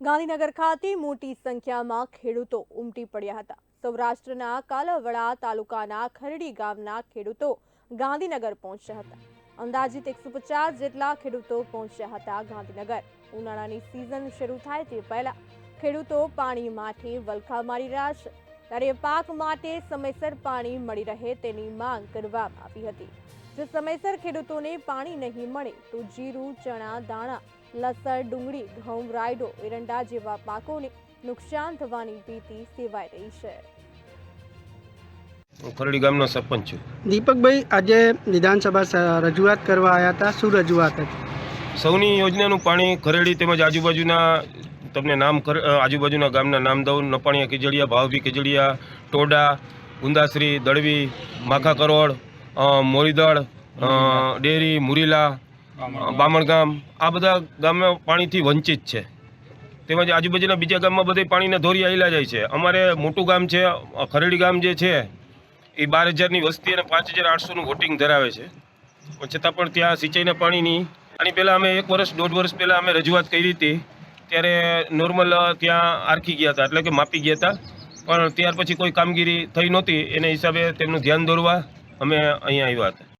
ગાંધીનગર ખાતે મોટી સંખ્યામાં ખેડૂતો ઉમટી પડ્યા હતા. સૌરાષ્ટ્રના કાલાવડા તાલુકાના ખરડી ગામના ખેડૂતો ગાંધીનગર પહોંચ્યા હતા. અંદાજિત એકસો પચાસ જેટલા ખેડૂતો પહોંચ્યા હતા ગાંધીનગર. ઉનાળાની સિઝન શરૂ થાય તે પહેલા ખેડૂતો પાણી માટે વલખા મારી રહ્યા છે. ત્યારે પાક માટે સમયસર પાણી મળી રહે તેની માંગ કરવામાં આવી હતી. જો સમયસર ખેડૂતોને પાણી નહીં મળે તો જીરું ચણા દાણા લસણ ડુંગળી ઘઉં રાયડો એરંડા જેવા પાકોને નુકસાન થવાની ભીતિ સેવાઈ રહી છે. ખરડી ગામનો સરપંચ છું. દીપકભાઈ આજે વિધાનસભા રજૂઆત કરવા આવ્યા હતા. શું રજૂઆત હતી? સૌની યોજનાનું પાણી ખરડી તેમજ આજુબાજુના તમને નામ કર આજુબાજુના ગામના નામ દઉં. નપાણીયા કેજડિયા ભાવભી કેજડિયા ટોડા ગુંદાશ્રી દળવી માખા કરોડ મોરીદળ ડેરી મુરીલા બામણગામ. આ બધા ગામમાં પાણીથી વંચિત છે. તેમજ આજુબાજુના બીજા ગામમાં બધે પાણીના ધોરી આવેલા જાય છે. અમારે મોટું ગામ છે ખરેડી ગામ જે છે એ બાર હજારની વસ્તી અને પાંચ હજાર આઠસોનું વોટિંગ ધરાવે છે. છતાં પણ ત્યાં સિંચાઈના પાણીની આની પહેલાં અમે એક વર્ષ દોઢ વર્ષ પહેલાં અમે રજૂઆત કરી હતી. ત્યારે નોર્મલ ત્યાં આરખી ગયા હતા, એટલે કે માપી ગયા હતા. પણ ત્યાર પછી કોઈ કામગીરી થઈ નહોતી, એને હિસાબે તેમનું ધ્યાન દોરવા અમે અહીંયા આવ્યા હતા.